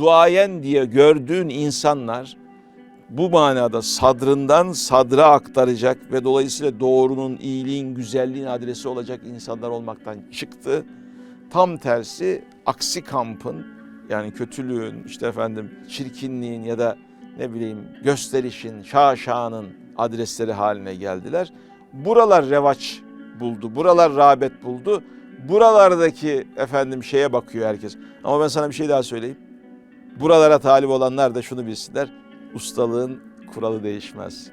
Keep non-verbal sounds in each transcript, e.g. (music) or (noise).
duayen diye gördüğün insanlar bu manada sadrından sadra aktaracak ve dolayısıyla doğrunun, iyiliğin, güzelliğin adresi olacak insanlar olmaktan çıktı. Tam tersi aksi kampın yani kötülüğün, işte efendim çirkinliğin ya da ne bileyim gösterişin, şaşanın adresleri haline geldiler. Buralar revaç buldu, buralar rağbet buldu. Buralardaki efendim şeye bakıyor herkes. Ama ben sana bir şey daha söyleyeyim. Buralara talip olanlar da şunu bilsinler. Ustalığın kuralı değişmez.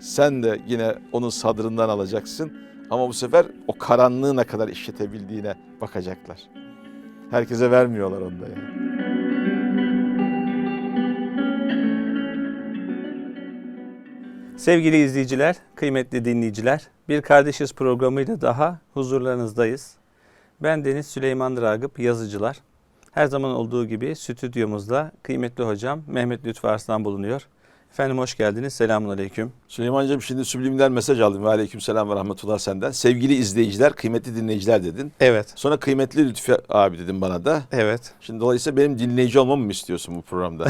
Sen de yine onun sadrından alacaksın. Ama bu sefer o karanlığı ne kadar işletebildiğine bakacaklar. Herkese vermiyorlar onu da yani. Sevgili izleyiciler, kıymetli dinleyiciler, Bir Kardeşiz programıyla daha huzurlarınızdayız. Ben Deniz Süleyman Ragıp, yazıcılar. Her zaman olduğu gibi stüdyomuzda kıymetli hocam Mehmet Lütfü Arslan bulunuyor. Efendim hoş geldiniz, selamun aleyküm. Süleyman'cığım şimdi subliminal mesaj aldım. Ve aleyküm selam ve rahmetullah senden. Sevgili izleyiciler, kıymetli dinleyiciler dedin. Evet, Sonra kıymetli Lütfi abi dedim bana da. evet. Şimdi dolayısıyla benim dinleyici olmamı mı istiyorsun bu programda? (laughs)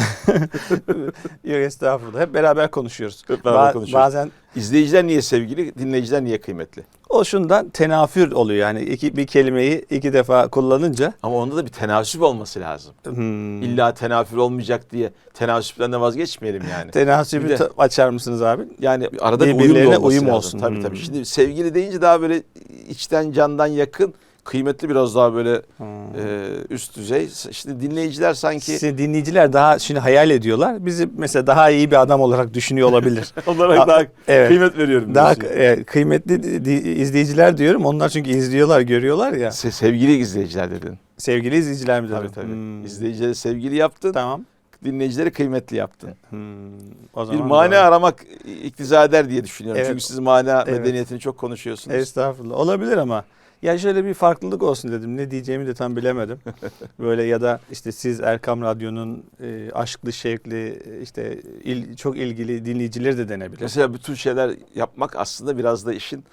Yok estağfurullah, hep beraber konuşuyoruz. Hep beraber Ba- konuşuyoruz. Bazen İzleyiciler niye sevgili, dinleyiciler niye kıymetli? O şundan tenafür oluyor yani iki, bir kelimeyi iki defa kullanınca. Ama onda da bir tenasüp olması lazım. Hmm, İlla tenafür olmayacak diye tenasüpten de vazgeçmeyelim yani. (laughs) tenasübü de- açar mısınız abi? Yani arada bir uyum olması uyum lazım. olsun. Tabii Hmm. tabii. Şimdi sevgili deyince daha böyle içten candan yakın, kıymetli biraz daha böyle Hmm. e, üst düzey. Şimdi dinleyiciler sanki Size dinleyiciler daha şimdi hayal ediyorlar. Bizi mesela daha iyi bir adam olarak düşünüyor olabilir. (laughs) onlara daha evet. kıymet veriyorum. daha e, kıymetli izleyiciler diyorum. Onlar çünkü izliyorlar, görüyorlar ya. Se- sevgili izleyiciler dedin. Sevgili izleyiciler mi dedim? Tabii tabii. Hmm. İzleyicileri sevgili yaptın, Tamam. dinleyicileri kıymetli yaptın. Hmm. O Bir zaman mane doğru. aramak iktiza eder diye düşünüyorum. Evet. Çünkü siz mana Evet. medeniyetini çok konuşuyorsunuz. Estağfurullah. Olabilir ama ya şöyle bir farklılık olsun dedim. Ne diyeceğimi de tam bilemedim. (laughs) Böyle ya da işte siz Erkam Radyo'nun e, aşklı, şevkli, e, işte il- çok ilgili dinleyicileri de denebilir. Mesela bütün şeyler yapmak aslında biraz da işin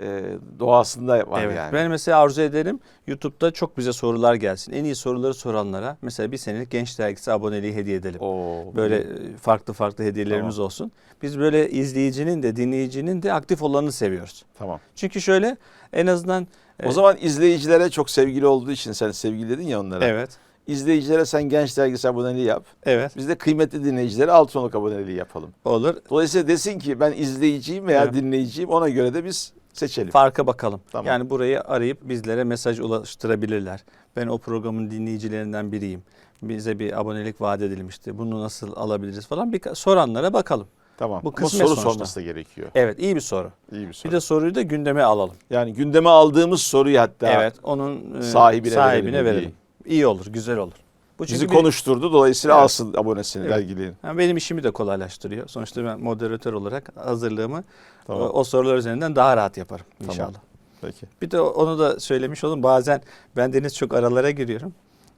e, doğasında var evet. yani. Ben mesela arzu ederim YouTube'da çok bize sorular gelsin. En iyi soruları soranlara mesela bir senelik Genç Dergisi aboneliği hediye edelim. Oo, Böyle e, farklı farklı hediyelerimiz olsun. Biz böyle izleyicinin de dinleyicinin de aktif olanını seviyoruz. Tamam. Çünkü şöyle en azından O zaman izleyicilere çok sevgili olduğu için sen sevgili dedin ya onlara. evet İzleyicilere sen genç dergisi aboneliği yap. evet Biz de kıymetli dinleyicilere altınoluk aboneliği yapalım. olur. Dolayısıyla desin ki ben izleyiciyim veya Evet. dinleyiciyim ona göre de biz seçelim. Farka bakalım. Tamam. Yani burayı arayıp bizlere mesaj ulaştırabilirler. Ben o programın dinleyicilerinden biriyim. Bize bir abonelik vaat edilmişti. Bunu nasıl alabiliriz falan. Bir soranlara bakalım. Tamam. Bu Ama kısmet soru sonuçta. sorması da gerekiyor. Evet iyi bir soru. İyi bir soru. Bir de soruyu da gündeme alalım. yani gündeme aldığımız soruyu hatta evet onun e, sahibine sahibine verelim verelim. İyi olur, güzel olur. Bu bizi bir- konuşturdu. Dolayısıyla Evet. alsın abonesini Evet. dergiliğin. Ha, benim işimi de kolaylaştırıyor. Sonuçta ben moderatör olarak hazırlığımı Tamam. o, o sorular üzerinden daha rahat yaparım Tamam. inşallah. Peki. Bir de onu da söylemiş olalım. Bazen ben Deniz çok aralara giriyorum.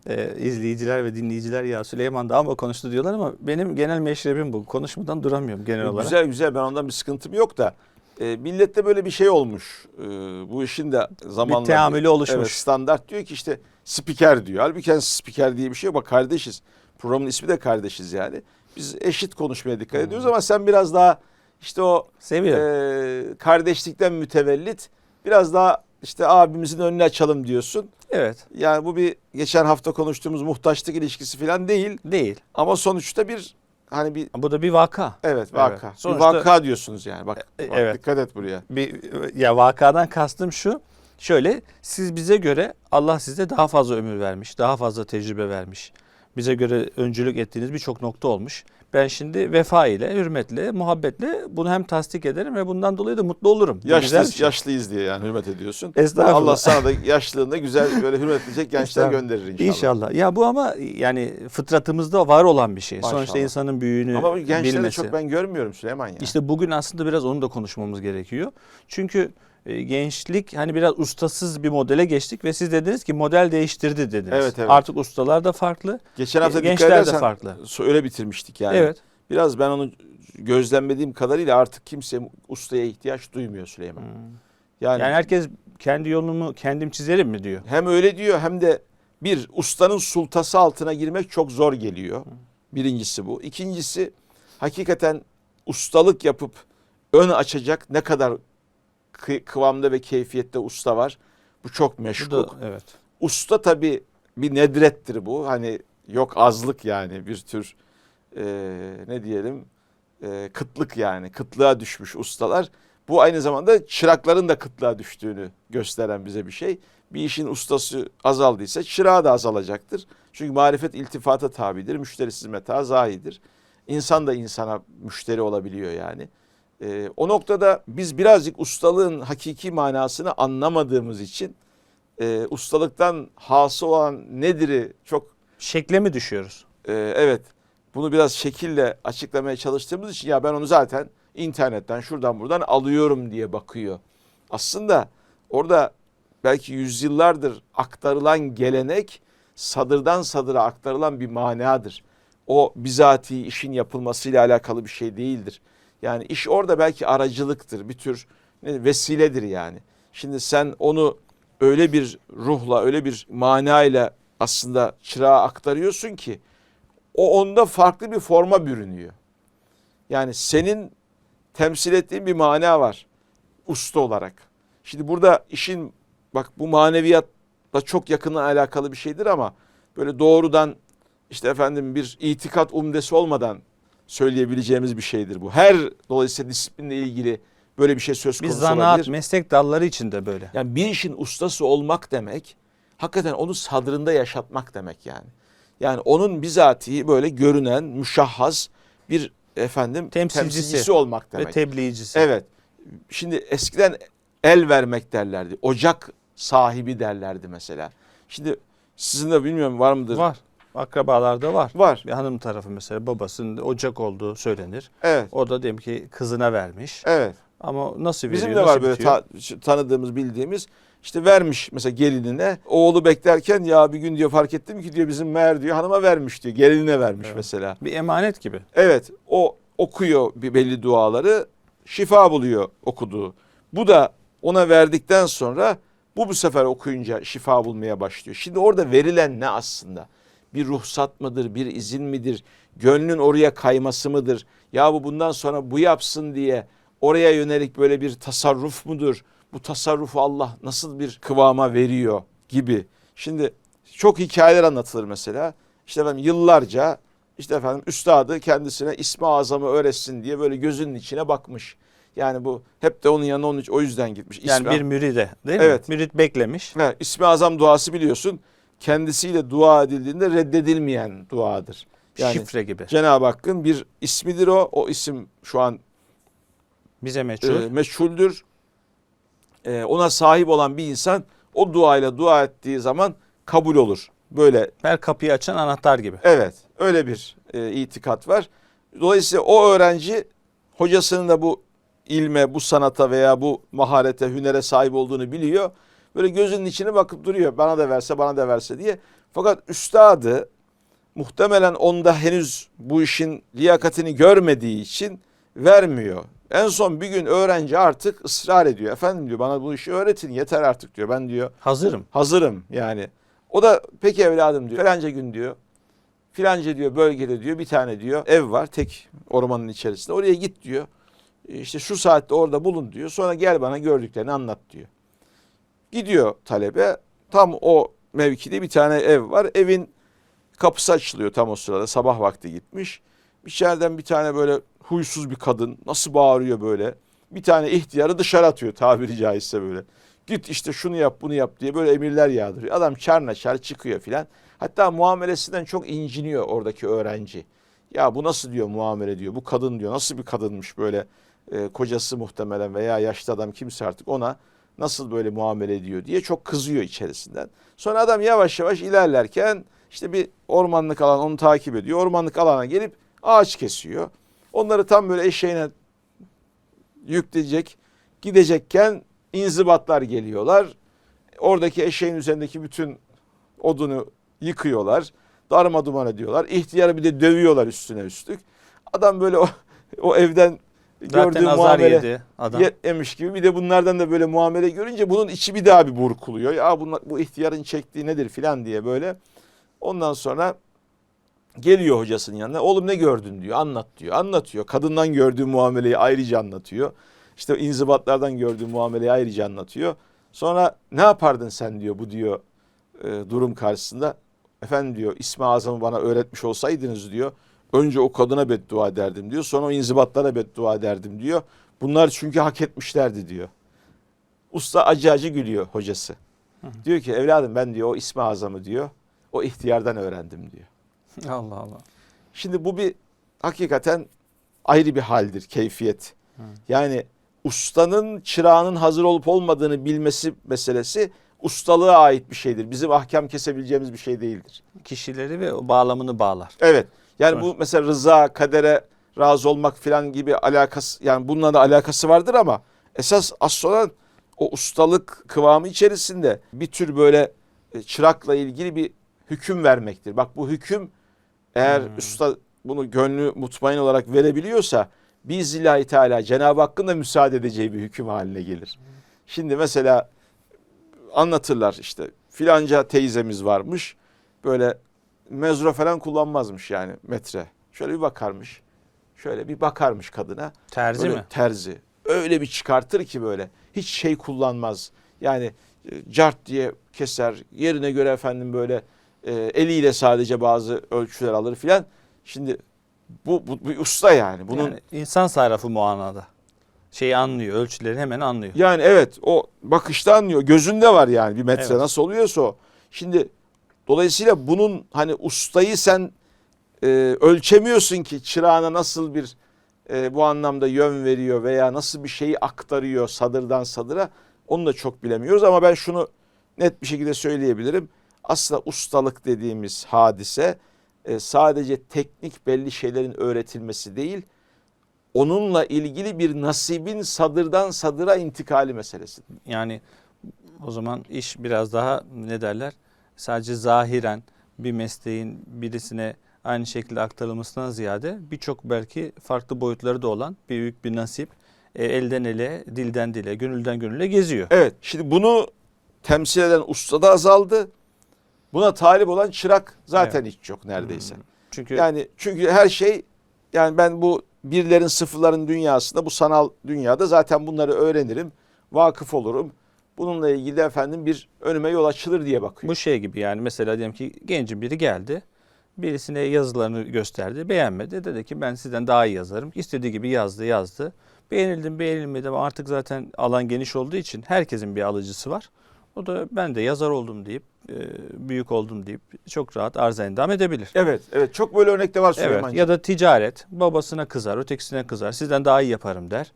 Ee, izleyiciler ve dinleyiciler ya Süleyman daha mı konuştu diyorlar ama benim genel meşrebim bu. Konuşmadan duramıyorum genel olarak. Güzel güzel ben ondan bir sıkıntım yok da e, millette böyle bir şey olmuş. E, bu işin de zamanla Bir teamülü oluşmuş. Evet, standart diyor ki işte spiker diyor. Halbuki yani spiker diye bir şey yok. Bak kardeşiz. Programın ismi de kardeşiz yani. Biz eşit konuşmaya dikkat Hmm. ediyoruz ama sen biraz daha işte o e, kardeşlikten mütevellit biraz daha işte abimizin önünü açalım diyorsun. Evet. Yani bu bir geçen hafta konuştuğumuz muhtaçlık ilişkisi falan değil. Değil. Ama sonuçta bir hani bir Bu da bir vaka. evet vaka. Bir Sonuçta- vaka diyorsunuz yani. Bak, E, bak evet. dikkat et buraya. Bir ya vakadan kastım şu. Şöyle siz bize göre Allah size daha fazla ömür vermiş, daha fazla tecrübe vermiş. Bize göre öncülük ettiğiniz birçok nokta olmuş. Ben şimdi vefa ile, hürmetle, muhabbetle bunu hem tasdik ederim ve bundan dolayı da mutlu olurum. Yaşlı, şey. yaşlıyız diye yani hürmet ediyorsun. Estağfurullah. Allah sana da yaşlılığında güzel böyle hürmet edecek (laughs) gençler gönderir inşallah. İnşallah. Ya bu ama yani fıtratımızda var olan bir şey. Maşallah. Sonuçta insanın büyüğünü Ama gençleri bilmesi. çok ben görmüyorum Süleyman ya. İşte bugün aslında biraz onu da konuşmamız gerekiyor. Çünkü gençlik hani biraz ustasız bir modele geçtik ve siz dediniz ki model değiştirdi dediniz. Evet, evet. Artık ustalar da farklı, Geçen hafta dikkat gençler de farklı. öyle bitirmiştik yani. Evet. Biraz ben onu gözlemlediğim kadarıyla artık kimse ustaya ihtiyaç duymuyor Süleyman. Yani, Yani herkes kendi yolumu kendim çizerim mi diyor. hem öyle diyor hem de bir ustanın sultası altına girmek çok zor geliyor. Birincisi bu. İkincisi hakikaten ustalık yapıp ön açacak ne kadar kı- kıvamda ve keyfiyette usta var. Bu çok Bu meşgul. da evet. Usta tabii bir nedrettir bu. Hani yok azlık yani bir tür e, ne diyelim e, kıtlık yani kıtlığa düşmüş ustalar. Bu aynı zamanda çırakların da kıtlığa düştüğünü gösteren bize bir şey. Bir işin ustası azaldıysa çırağı da azalacaktır. Çünkü marifet iltifata tabidir, müşterisiz meta zahidir. İnsan da insana müşteri olabiliyor yani. E, o noktada biz birazcık ustalığın hakiki manasını anlamadığımız için e, ustalıktan hası olan nedir'i çok Şekle mi düşüyoruz? e, evet bunu biraz şekille açıklamaya çalıştığımız için ya ben onu zaten internetten şuradan buradan alıyorum diye bakıyor. Aslında orada belki yüzyıllardır aktarılan gelenek sadırdan sadıra aktarılan bir manadır. O bizatihi işin yapılmasıyla alakalı bir şey değildir. Yani iş orada belki aracılıktır, bir tür vesiledir yani. Şimdi sen onu öyle bir ruhla, öyle bir manayla aslında çırağa aktarıyorsun ki o onda farklı bir forma bürünüyor. Yani senin temsil ettiğin bir mana var usta olarak. Şimdi burada işin bak bu maneviyatla çok yakından alakalı bir şeydir ama böyle doğrudan işte efendim bir itikat umdesi olmadan söyleyebileceğimiz bir şeydir bu. Her dolayısıyla disiplinle ilgili böyle bir şey söz Biz konusu zanaat, olabilir. meslek dalları için de böyle. Yani bir işin ustası olmak demek hakikaten onu sadrında yaşatmak demek yani. Yani onun bizatihi böyle görünen, müşahhas bir efendim Temsilcisi. temsilcisi olmak Ve demek. tebliğcisi. Evet. Şimdi eskiden el vermek derlerdi. Ocak sahibi derlerdi mesela. Şimdi sizin de bilmiyorum var mıdır? Var. Akrabalarda var. Var. Bir hanım tarafı mesela babasının ocak olduğu söylenir. Evet. O da diyelim ki kızına vermiş. Evet. Ama nasıl veriyor? Bizim de var böyle ta- tanıdığımız, bildiğimiz. işte vermiş mesela gelinine. Oğlu beklerken ya bir gün diyor fark ettim ki diyor bizim meğer diyor hanıma vermiş diyor. Gelinine vermiş Evet. mesela. Bir emanet gibi. Evet o okuyor bir belli duaları şifa buluyor okuduğu. Bu da ona verdikten sonra bu bu sefer okuyunca şifa bulmaya başlıyor. Şimdi orada verilen ne aslında? Bir ruhsat mıdır, bir izin midir? Gönlün oraya kayması mıdır? Ya bu bundan sonra bu yapsın diye oraya yönelik böyle bir tasarruf mudur? Bu tasarrufu Allah nasıl bir kıvama veriyor gibi. Şimdi çok hikayeler anlatılır mesela. İşte efendim yıllarca işte efendim üstadı kendisine ismi azamı öğretsin diye böyle gözünün içine bakmış. Yani bu hep de onun yanına onun için, o yüzden gitmiş. Yani İsmi- bir müride değil Evet. mi? Mürit beklemiş. He, ismi azam duası biliyorsun kendisiyle dua edildiğinde reddedilmeyen duadır. Yani Şifre gibi. Cenab-ı Hakk'ın bir ismidir o. O isim şu an Bize e, meçhul. meşhuldür. E, ona sahip olan bir insan o duayla dua ettiği zaman kabul olur. Böyle Her kapıyı açan anahtar gibi. Evet, öyle bir e, itikat var. Dolayısıyla o öğrenci hocasının da bu ilme, bu sanata veya bu maharete, hünere sahip olduğunu biliyor. Böyle gözünün içine bakıp duruyor. Bana da verse, bana da verse diye. Fakat üstadı muhtemelen onda henüz bu işin liyakatini görmediği için vermiyor. En son bir gün öğrenci artık ısrar ediyor. Efendim diyor bana bu işi öğretin yeter artık diyor. Ben diyor Hazırım. hazırım yani. O da peki evladım diyor. Filanca gün diyor. Filanca diyor bölgede diyor bir tane diyor ev var tek ormanın içerisinde. Oraya git diyor. İşte şu saatte orada bulun diyor. Sonra gel bana gördüklerini anlat diyor. Gidiyor talebe. Tam o mevkide bir tane ev var. Evin kapısı açılıyor tam o sırada. Sabah vakti gitmiş. İçeriden bir tane böyle huysuz bir kadın nasıl bağırıyor böyle. Bir tane ihtiyarı dışarı atıyor tabiri caizse böyle. Git işte şunu yap bunu yap diye böyle emirler yağdırıyor. Adam çarna çar çıkıyor filan. Hatta muamelesinden çok inciniyor oradaki öğrenci. Ya bu nasıl diyor muamele diyor. Bu kadın diyor nasıl bir kadınmış böyle e, kocası muhtemelen veya yaşlı adam kimse artık ona nasıl böyle muamele ediyor diye çok kızıyor içerisinden. Sonra adam yavaş yavaş ilerlerken işte bir ormanlık alan onu takip ediyor. Ormanlık alana gelip ağaç kesiyor. Onları tam böyle eşeğine yükleyecek gidecekken inzibatlar geliyorlar. Oradaki eşeğin üzerindeki bütün odunu yıkıyorlar. Darma duman ediyorlar. İhtiyarı bir de dövüyorlar üstüne üstlük. Adam böyle o, o evden Zaten gördüğü azar muamele yedi adam. yemiş gibi bir de bunlardan da böyle muamele görünce bunun içi bir daha bir burkuluyor. Ya bunlar, bu ihtiyarın çektiği nedir filan diye böyle. Ondan sonra geliyor hocasının yanına. Oğlum ne gördün diyor. Anlat diyor. Anlatıyor. Kadından gördüğü muameleyi ayrıca anlatıyor. İşte inzibatlardan gördüğü muameleyi ayrıca anlatıyor. Sonra ne yapardın sen diyor bu diyor e, durum karşısında. Efendim diyor İsmi Azam'ı bana öğretmiş olsaydınız diyor. Önce o kadına beddua ederdim diyor. Sonra o inzibatlara beddua ederdim diyor. Bunlar çünkü hak etmişlerdi diyor. Usta acı acı gülüyor hocası. Diyor ki evladım ben diyor o İsmi Azam'ı diyor. O ihtiyardan öğrendim diyor. (laughs) Allah Allah. Şimdi bu bir hakikaten ayrı bir haldir, keyfiyet. Yani ustanın çırağının hazır olup olmadığını bilmesi meselesi ustalığa ait bir şeydir. Bizim ahkam kesebileceğimiz bir şey değildir. Kişileri ve o bağlamını bağlar. Evet. Yani bu mesela rıza, kadere razı olmak filan gibi alakası yani bununla da alakası vardır ama esas asıl olan o ustalık kıvamı içerisinde bir tür böyle e, çırakla ilgili bir hüküm vermektir. Bak bu hüküm eğer usta bunu gönlü mutmain olarak verebiliyorsa biizillahi teala Cenab-ı Hakk'ın da müsaade edeceği bir hüküm haline gelir. Şimdi mesela anlatırlar işte filanca teyzemiz varmış böyle mezro falan kullanmazmış yani metre. Şöyle bir bakarmış. Şöyle bir bakarmış kadına. Terzi Böyle mi? Terzi. Öyle bir çıkartır ki böyle. Hiç şey kullanmaz. Yani e, cart diye keser. Yerine göre efendim böyle e, eliyle sadece bazı ölçüler alır filan. Şimdi bu, bu bir usta yani. Bunun Yani insan sarrafı muanada. Şeyi anlıyor, ölçüleri hemen anlıyor. Yani evet o bakışta anlıyor. Gözünde var yani bir metre Evet. nasıl oluyorsa o. Şimdi dolayısıyla bunun hani ustayı sen e, ölçemiyorsun ki çırağına nasıl bir e, bu anlamda yön veriyor veya nasıl bir şeyi aktarıyor sadırdan sadıra onu da çok bilemiyoruz ama ben şunu net bir şekilde söyleyebilirim. Aslında ustalık dediğimiz hadise e, sadece teknik belli şeylerin öğretilmesi değil, onunla ilgili bir nasibin sadırdan sadıra intikali meselesi. Yani o zaman iş biraz daha ne derler? Sadece zahiren bir mesleğin birisine aynı şekilde aktarılmasından ziyade birçok belki farklı boyutları da olan büyük bir nasip e, elden ele, dilden dile, gönülden gönüle geziyor. Evet şimdi bunu temsil eden usta da azaldı. Buna talip olan çırak zaten hiç yok neredeyse. Çünkü Yani çünkü her şey yani ben bu birlerin sıfırların dünyasında bu sanal dünyada zaten bunları öğrenirim. Vakıf olurum. Bununla ilgili efendim bir önüme yol açılır diye bakıyor. bu şey gibi yani mesela diyelim ki gencin biri geldi. Birisine yazılarını gösterdi. Beğenmedi. Dedi ki ben sizden daha iyi yazarım. İstediği gibi yazdı yazdı. Beğenildim beğenilmedi ama artık zaten alan geniş olduğu için herkesin bir alıcısı var. O da ben de yazar oldum deyip e, büyük oldum deyip çok rahat arıza endam edebilir. Evet evet çok böyle örnek de var Evet Süleyman'cığım. ya da ticaret babasına kızar ötekisine kızar sizden daha iyi yaparım der.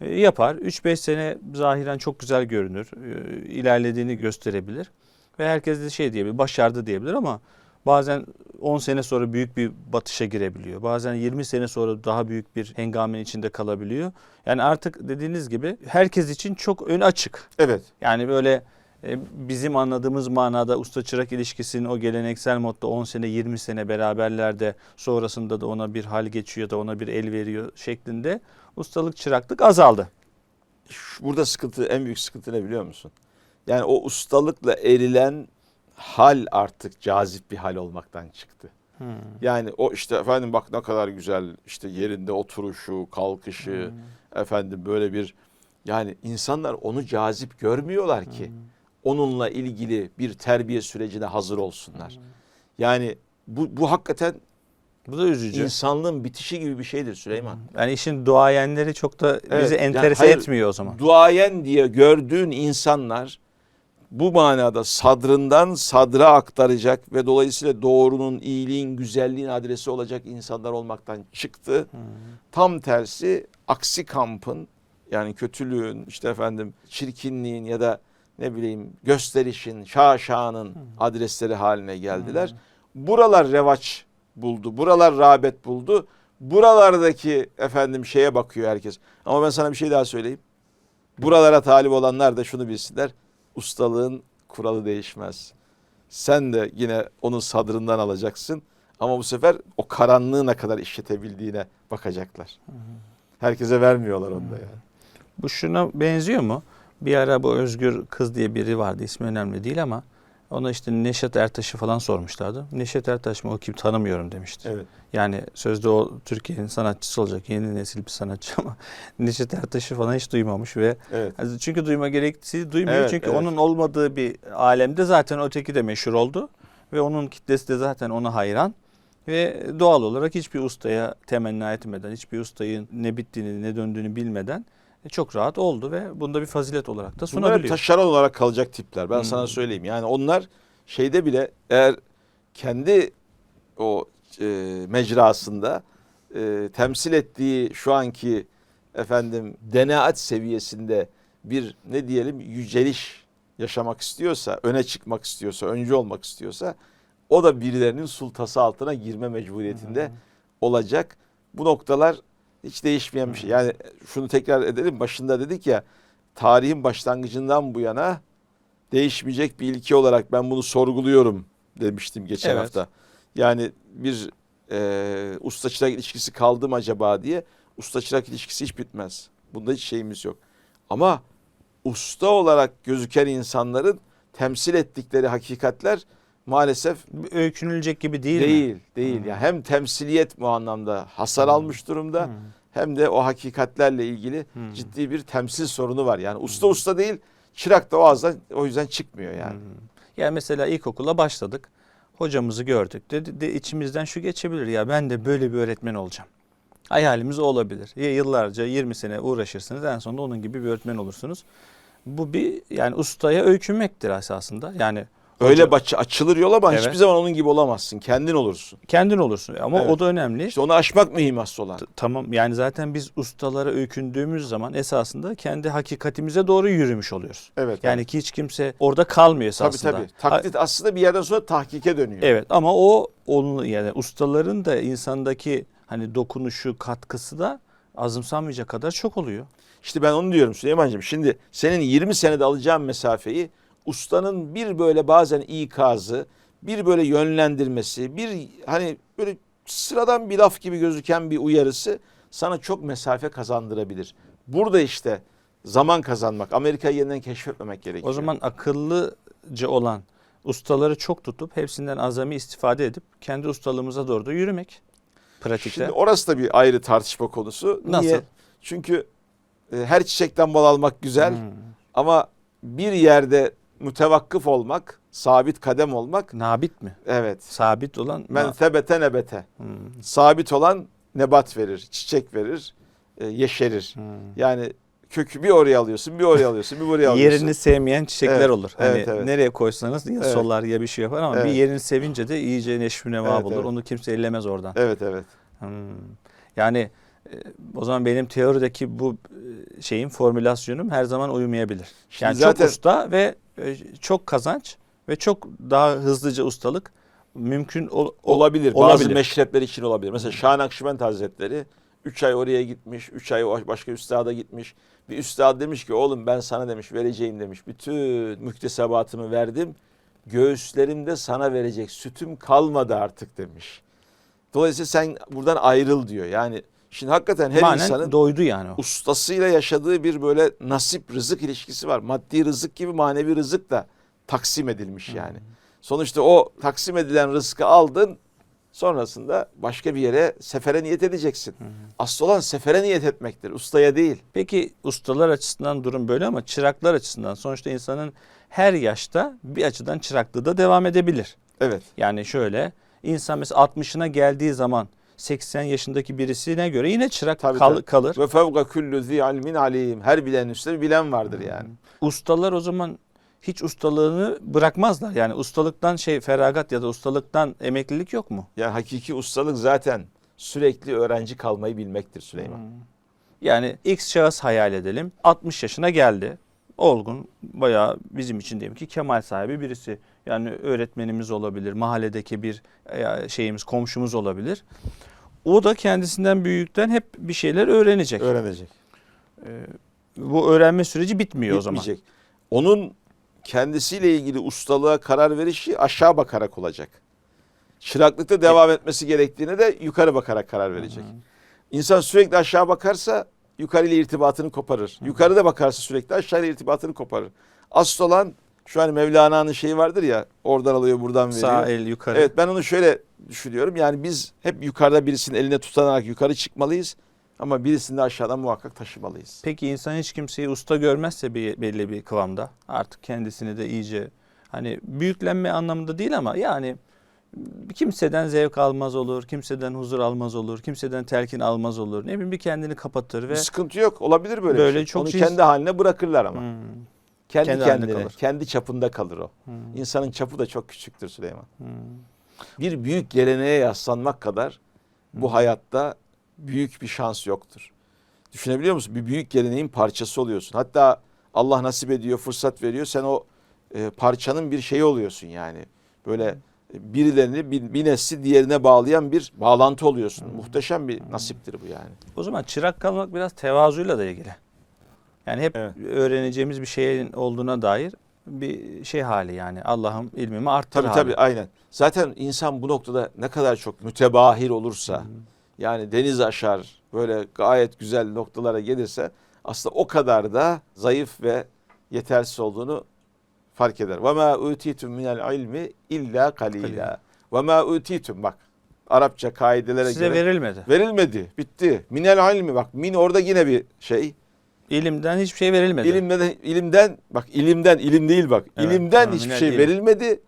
E, yapar 3-5 sene zahiren çok güzel görünür e, ilerlediğini gösterebilir ve herkes de şey diyebilir başardı diyebilir ama bazen 10 sene sonra büyük bir batışa girebiliyor. Bazen 20 sene sonra daha büyük bir hengamenin içinde kalabiliyor. Yani artık dediğiniz gibi herkes için çok ön açık. Evet. Yani böyle e, bizim anladığımız manada usta çırak ilişkisinin o geleneksel modda 10 sene 20 sene beraberlerde sonrasında da ona bir hal geçiyor da ona bir el veriyor şeklinde ustalık çıraklık azaldı. Burada sıkıntı en büyük sıkıntı ne biliyor musun? Yani o ustalıkla erilen hal artık cazip bir hal olmaktan çıktı. Yani o işte efendim bak ne kadar güzel işte yerinde oturuşu, kalkışı, efendim böyle bir yani insanlar onu cazip görmüyorlar ki onunla ilgili bir terbiye sürecine hazır olsunlar. Yani bu, bu hakikaten Bu da üzücü. insanlığın bitişi gibi bir şeydir Süleyman. Yani işin duayenleri çok da Evet, bizi yani enterese hayır, etmiyor o zaman. Duayen diye gördüğün insanlar bu manada sadrından sadra aktaracak ve dolayısıyla doğrunun, iyiliğin, güzelliğin adresi olacak insanlar olmaktan çıktı. Tam tersi aksi kampın yani kötülüğün işte efendim çirkinliğin ya da ne bileyim gösterişin, şaşanın adresleri haline geldiler. Buralar revaç buldu. Buralar rağbet buldu. Buralardaki efendim şeye bakıyor herkes. Ama ben sana bir şey daha söyleyeyim. Buralara talip olanlar da şunu bilsinler. Ustalığın kuralı değişmez. Sen de yine onun sadrından alacaksın. Ama bu sefer o karanlığı ne kadar işletebildiğine bakacaklar. Herkese vermiyorlar onu da yani. Bu şuna benziyor mu? Bir ara bu Özgür Kız diye biri vardı. ismi önemli değil ama ona işte Neşet Ertaş'ı falan sormuşlardı. Neşet Ertaş mı o kim tanımıyorum demişti. Evet. Yani sözde o Türkiye'nin sanatçısı olacak. Yeni nesil bir sanatçı ama (laughs) Neşet Ertaş'ı falan hiç duymamış ve Evet. çünkü duyma gerektiği duymuyor. Evet, çünkü evet. onun olmadığı bir alemde zaten öteki de meşhur oldu ve onun kitlesi de zaten ona hayran. Ve doğal olarak hiçbir ustaya temenni etmeden, hiçbir ustayın ne bittiğini ne döndüğünü bilmeden çok rahat oldu ve bunda bir fazilet olarak da Bunlar sunabiliyor. taşeron olarak kalacak tipler. Ben Hmm. sana söyleyeyim. Yani onlar şeyde bile eğer kendi o e, mecrasında e, temsil ettiği şu anki efendim denaat seviyesinde bir ne diyelim yüceliş yaşamak istiyorsa, öne çıkmak istiyorsa, öncü olmak istiyorsa o da birilerinin sultası altına girme mecburiyetinde olacak. Bu noktalar hiç değişmeyen bir şey. Yani şunu tekrar edelim. Başında dedik ya tarihin başlangıcından bu yana değişmeyecek bir ilke olarak ben bunu sorguluyorum demiştim geçen Evet. hafta. Yani bir e, usta çırak ilişkisi kaldı mı acaba diye usta çırak ilişkisi hiç bitmez. Bunda hiç şeyimiz yok. Ama usta olarak gözüken insanların temsil ettikleri hakikatler maalesef Öykünülecek gibi değil, değil, mi? değil. Hmm. Yani hem temsiliyet bu anlamda hasar almış durumda Hmm. hem de o hakikatlerle ilgili Hmm. ciddi bir temsil sorunu var. Yani usta usta değil, çırak da o ağızdan o yüzden çıkmıyor yani. Hmm. Yani mesela ilkokula başladık. Hocamızı gördük. Dedi de içimizden şu geçebilir ya ben de böyle bir öğretmen olacağım. Hayalimiz o olabilir. Ya yıllarca 20 sene uğraşırsınız en sonunda onun gibi bir öğretmen olursunuz. Bu bir yani ustaya öykünmektir esasında. Yani Öyle hoca- baş, açılır yol ama Evet. hiçbir zaman onun gibi olamazsın. Kendin olursun. kendin olursun ama Evet. o da önemli. İşte onu aşmak mühim asıl olan. T- Tamam yani zaten biz ustalara öykündüğümüz zaman esasında kendi hakikatimize doğru yürümüş oluyoruz. Evet. Yani ki hiç kimse orada kalmıyor tabii esasında. tabii. Taklit aslında bir yerden sonra tahkike dönüyor. Evet ama o onun yani ustaların da insandaki hani dokunuşu katkısı da azımsanmayacak kadar çok oluyor. İşte ben onu diyorum Süleyman'cığım. Şimdi senin 20 senede alacağın mesafeyi ustanın bir böyle bazen ikazı, bir böyle yönlendirmesi, bir hani böyle sıradan bir laf gibi gözüken bir uyarısı sana çok mesafe kazandırabilir. Burada işte zaman kazanmak, Amerika'yı yeniden keşfetmemek gerekiyor. O zaman akıllıca olan ustaları çok tutup hepsinden azami istifade edip kendi ustalığımıza doğru da yürümek pratikte. Şimdi orası da bir ayrı tartışma konusu. Nasıl? Niye? Çünkü e, her çiçekten bal almak güzel Hmm. ama bir yerde mütevakkıf olmak, sabit kadem olmak Nabit mi? evet. Sabit olan Men sebete nebete. Hmm. Sabit olan nebat verir, çiçek verir, e, yeşerir. Hmm. Yani kökü bir oraya alıyorsun, bir oraya alıyorsun, bir buraya (laughs) alıyorsun. Yerini sevmeyen çiçekler Evet, olur. Hani evet, evet. nereye koysanız ya Evet. solar ya bir şey yapar ama bir Evet. yerini sevince de iyice neşvi neva Evet, bulur. evet. Onu kimse ellemez oradan. Evet evet. Hmm. Yani e, o zaman benim teorideki bu e, şeyin formülasyonum her zaman uyumayabilir. Şimdi Yani zaten çok usta ve çok kazanç ve çok daha hızlıca ustalık mümkün ol- ol- olabilir. Bazı olabilir. meşrepler için olabilir. Mesela Şah Nakşibend Hazretleri 3 ay oraya gitmiş, 3 ay başka üstada gitmiş. Bir üstad demiş ki oğlum ben sana demiş vereceğim demiş. Bütün müktesebatımı verdim. Göğüslerimde sana verecek sütüm kalmadı artık demiş. Dolayısıyla sen buradan ayrıl diyor. Yani şimdi hakikaten her Manen insanın doydu yani o. ustasıyla yaşadığı bir böyle nasip rızık ilişkisi var. Maddi rızık gibi manevi rızık da taksim edilmiş yani. Sonuçta o taksim edilen rızkı aldın sonrasında başka bir yere sefere niyet edeceksin. Asıl olan sefere niyet etmektir ustaya değil. Peki ustalar açısından durum böyle ama çıraklar açısından sonuçta insanın her yaşta bir açıdan çıraklığı da devam edebilir. Evet. Yani şöyle insan mesela 60'ına geldiği zaman 80 yaşındaki birisine göre yine çırak Tabii, kal- tabii. kalır. Ve fevga küllü zi ilmin alim. Her bilenin üstünde bir bilen vardır yani. Ustalar o zaman hiç ustalığını bırakmazlar. Yani ustalıktan şey feragat ya da ustalıktan emeklilik yok mu? Yani hakiki ustalık zaten sürekli öğrenci kalmayı bilmektir Süleyman. Yani X şahıs hayal edelim. 60 yaşına geldi. Olgun, bayağı bizim için diyelim ki kemal sahibi birisi. Yani öğretmenimiz olabilir, mahalledeki bir şeyimiz, komşumuz olabilir. O da kendisinden büyükten hep bir şeyler öğrenecek. Öğrenecek. Bu öğrenme süreci bitmiyor o zaman. Bitmeyecek. Onun kendisiyle ilgili ustalığa karar verişi aşağı bakarak olacak. Çıraklıkta devam etmesi gerektiğine de yukarı bakarak karar verecek. İnsan sürekli aşağı bakarsa yukarıyla irtibatını koparır. Yukarıda bakarsa sürekli aşağıyla irtibatını koparır. Asıl olan şu an Mevlana'nın şeyi vardır ya oradan alıyor buradan veriyor. Sağ el yukarı. Evet ben onu şöyle düşünüyorum. Yani biz hep yukarıda birisinin eline tutanarak yukarı çıkmalıyız. Ama birisini de aşağıdan muhakkak taşımalıyız. Peki insan hiç kimseyi usta görmezse bir, belli bir kıvamda artık kendisini de iyice hani büyüklenme anlamında değil ama yani kimseden zevk almaz olur, kimseden huzur almaz olur, kimseden telkin almaz olur. Ne bileyim bir kendini kapatır ve Bir sıkıntı yok. Olabilir böyle, Böyle bir şey. çok Onu cins- kendi haline bırakırlar ama. Hmm, Kendi, Kendi kendine, kalır. kendi çapında kalır o. hmm, İnsanın çapı da çok küçüktür Süleyman. hmm. Bir büyük geleneğe yaslanmak kadar bu hayatta büyük bir şans yoktur. Düşünebiliyor musun? Bir büyük geleneğin parçası oluyorsun. Hatta Allah nasip ediyor, fırsat veriyor. Sen o e, parçanın bir şeyi oluyorsun yani. Böyle e, birilerini bir, bir nesli diğerine bağlayan bir bağlantı oluyorsun. Muhteşem bir nasiptir bu yani. O zaman çırak kalmak biraz tevazuyla da ilgili. Yani hep Evet. öğreneceğimiz bir şeyin olduğuna dair bir şey hali yani. Allah'ım ilmimi arttır Tabii hali. tabii aynen. Zaten insan bu noktada ne kadar çok mütebahir olursa yani deniz aşar böyle gayet güzel noktalara gelirse aslında o kadar da zayıf ve yetersiz olduğunu fark eder. Ve ma utitum minel ilmi illa kalila. Kalila. Ve ma utitum bak Arapça kaidelere Size göre verilmedi. verilmedi. Bitti. Minel ilmi bak min orada yine bir şey. İlimden hiçbir şey verilmedi. İlimden ilimden bak ilimden ilim değil bak. Evet, İlimden hiçbir şey ilim. verilmedi.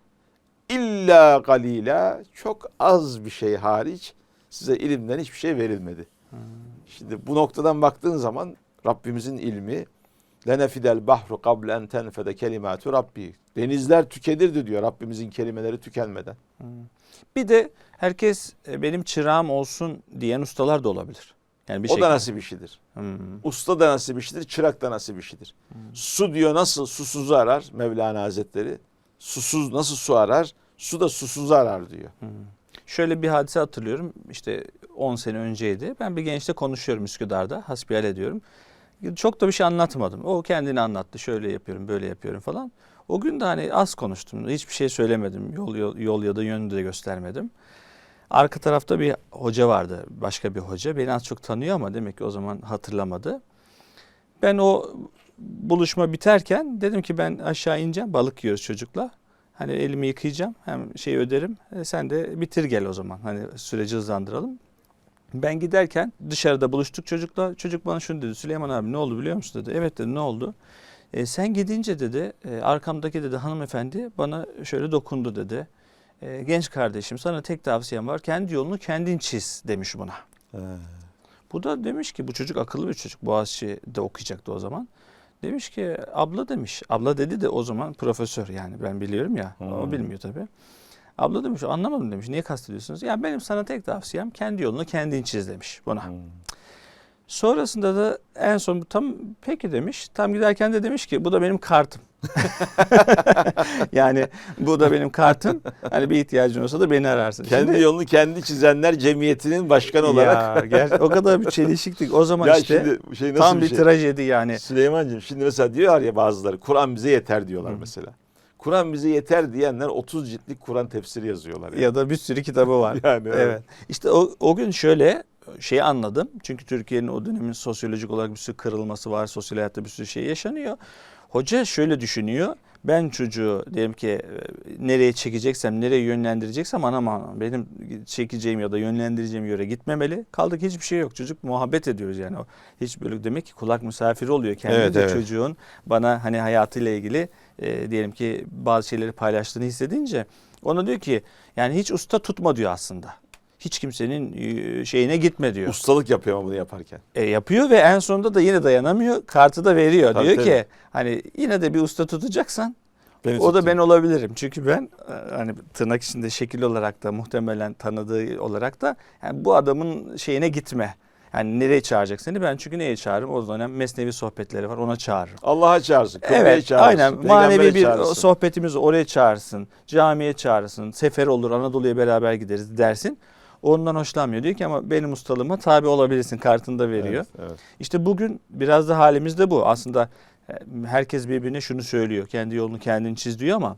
İlla galila çok az bir şey hariç size ilimden hiçbir şey verilmedi. Hmm. Şimdi bu noktadan baktığın zaman Rabbimizin ilmi lenefidel bahru kable en tenfede kelimatu rabbi. Denizler tükenirdi diyor Rabbimizin kelimeleri tükenmeden. Bir de herkes e, benim çırağım olsun diyen ustalar da olabilir. Yani bir o şey. da nasip işidir. Hmm. Usta da nasip işidir, çırak da nasip işidir. Su diyor nasıl susuzu arar Mevlana Hazretleri. Susuz nasıl su arar? Su da susuzu arar diyor. Şöyle bir hadise hatırlıyorum. İşte 10 sene önceydi. Ben bir gençle konuşuyorum Üsküdar'da. Hasbihal ediyorum. Çok da bir şey anlatmadım. O kendini anlattı. Şöyle yapıyorum, böyle yapıyorum falan. O gün de hani az konuştum. Hiçbir şey söylemedim. Yol, yol, yol ya da yönünü de göstermedim. Arka tarafta bir hoca vardı. Başka bir hoca. Beni az çok tanıyor ama demek ki o zaman hatırlamadı. Ben o buluşma biterken dedim ki ben aşağı ineceğim. Balık yiyoruz çocukla. Hani elimi yıkayacağım. Hem şey öderim. E, sen de bitir gel o zaman. Hani süreci hızlandıralım. Ben giderken dışarıda buluştuk çocukla. Çocuk bana şunu dedi. Süleyman abi ne oldu biliyor musun dedi. Evet dedi ne oldu? E, sen gidince dedi e, arkamdaki dedi hanımefendi bana şöyle dokundu dedi. E, genç kardeşim sana tek tavsiyem var. Kendi yolunu kendin çiz demiş buna. Bu da demiş ki bu çocuk akıllı bir çocuk. Boğaziçi'de okuyacaktı o zaman. Demiş ki abla demiş. Abla dedi de o zaman profesör yani ben biliyorum ya. O Hmm. bilmiyor tabii. Abla demiş anlamadım demiş. Niye kastediyorsunuz? Ya benim sana tek tavsiyem kendi yolunu kendin çiz demiş buna. Sonrasında da en son tam peki demiş. Tam giderken de demiş ki bu da benim kartım. (laughs) yani bu da benim kartım. Hani bir ihtiyacın olsa da beni ararsın. Kendi Şimdi- yolunu kendi çizenler cemiyetinin başkanı olarak. ya, o kadar bir çelişiktik. O zaman ya işte şimdi şey nasıl tam bir bir şey? trajedi yani. Süleyman'cığım şimdi mesela diyor ya bazıları Kur'an bize yeter diyorlar Hı. mesela. Kur'an bize yeter diyenler 30 ciltlik Kur'an tefsiri yazıyorlar. Yani. Ya da bir sürü kitabı var. (laughs) Yani evet. evet. İşte o, o gün şöyle şeyi anladım. Çünkü Türkiye'nin o dönemin sosyolojik olarak bir sürü kırılması var. Sosyal hayatta bir sürü şey yaşanıyor. Hoca şöyle düşünüyor. Ben çocuğu diyelim ki e, nereye çekeceksem, nereye yönlendireceksem anam anam benim çekeceğim ya da yönlendireceğim yere gitmemeli. Kaldık hiçbir şey yok. Çocuk muhabbet ediyoruz yani. Hiç böyle demek ki kulak misafiri oluyor. Kendi Evet, evet. çocuğun bana hani hayatıyla ilgili e, diyelim ki bazı şeyleri paylaştığını hissedince ona diyor ki yani hiç usta tutma diyor aslında. Hiç kimsenin e, şeyine gitme diyor. Ustalık yapıyor ama bunu yaparken. E, yapıyor ve en sonunda da yine dayanamıyor. Kartı da veriyor. Tabii, diyor tabii. ki hani yine de bir usta tutacaksan Beni o da tutun. ben olabilirim. Çünkü ben e, hani tırnak içinde şekil olarak da muhtemelen tanıdığı olarak da yani bu adamın şeyine gitme. Yani nereye çağıracak seni? Ben çünkü neye çağırırım? O dönem mesnevi sohbetleri var ona çağırırım. Allah'a çağırsın. Evet çağırsın, aynen manevi bir çağırsın. sohbetimizi oraya çağırsın. Camiye çağırsın. Sefer olur Anadolu'ya beraber gideriz dersin. Ondan hoşlanmıyor. Diyor ki ama benim ustalığıma tabi olabilirsin kartını da veriyor. Evet, evet. İşte bugün biraz da halimiz de bu. Aslında e, herkes birbirine şunu söylüyor. Kendi yolunu kendin çiz diyor ama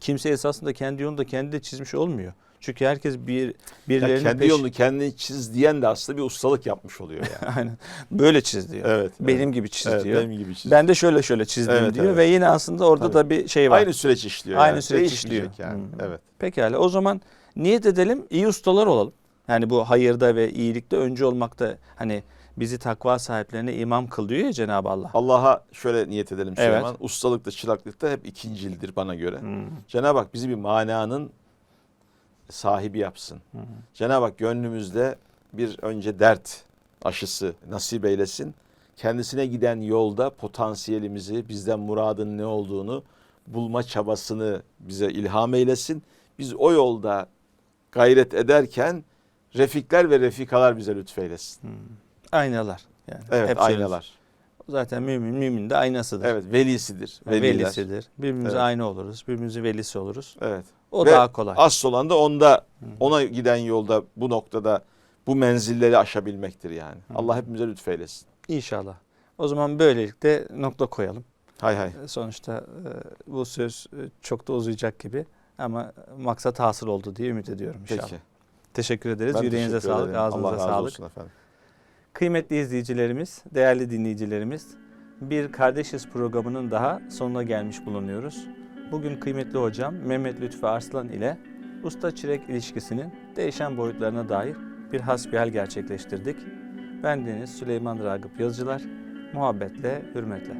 kimse esasında kendi yolunu da kendi de çizmiş olmuyor. Çünkü herkes bir Ya birilerinin kendi peş- yolunu kendin çiz diyen de aslında bir ustalık yapmış oluyor yani. (laughs) Aynen. Böyle çiz diyor. evet. Benim evet. gibi çiz Evet, diyor. benim gibi çiz. Ben de şöyle şöyle çizdim Evet, diyor evet. ve yine aslında orada Tabii. da bir şey var. Aynı süreç işliyor. Aynı yani. süreç işliyor. yani. Hı. Evet. Pekala o zaman niyet edelim iyi ustalar olalım. Yani bu hayırda ve iyilikte öncü olmakta hani bizi takva sahiplerine imam kıl diyor ya Cenab-ı Allah. Allah'a şöyle niyet edelim Evet. Süleyman. Ustalıkta, çıraklıkta hep ikincildir bana göre. Hmm. Cenab-ı Hak bizi bir mananın sahibi yapsın. Cenab-ı Hak gönlümüzde bir önce dert aşısı nasip eylesin. Kendisine giden yolda potansiyelimizi, bizden muradın ne olduğunu bulma çabasını bize ilham eylesin. Biz o yolda gayret ederken refikler ve refikalar bize lütfeylesin. Aynalar. Yani Evet hep söylüyoruz. aynalar. Zaten mümin mümin de aynasıdır. Evet velisidir. Veliler. velisidir. Birbirimize Evet. aynı oluruz. Birbirimizin velisi oluruz. Evet. O Ve daha kolay. Asıl olan da onda ona giden yolda bu noktada bu menzilleri aşabilmektir yani. Allah hepimize lütfeylesin. İnşallah. O zaman böylelikle nokta koyalım. Hay hay. Sonuçta e, bu söz e, çok da uzayacak gibi ama maksat hasıl oldu diye ümit ediyorum inşallah. Peki. Teşekkür ederiz. Ben Yüreğinize teşekkür sağlık, ederim. ağzınıza Allah razı sağlık. olsun efendim. Kıymetli izleyicilerimiz, değerli dinleyicilerimiz, bir Kardeşiz programının daha sonuna gelmiş bulunuyoruz. Bugün kıymetli hocam Mehmet Lütfü Arslan ile usta çırak ilişkisinin değişen boyutlarına dair bir hasbihal gerçekleştirdik. Ben Deniz Süleyman Ragıp Yazıcılar, muhabbetle, hürmetle.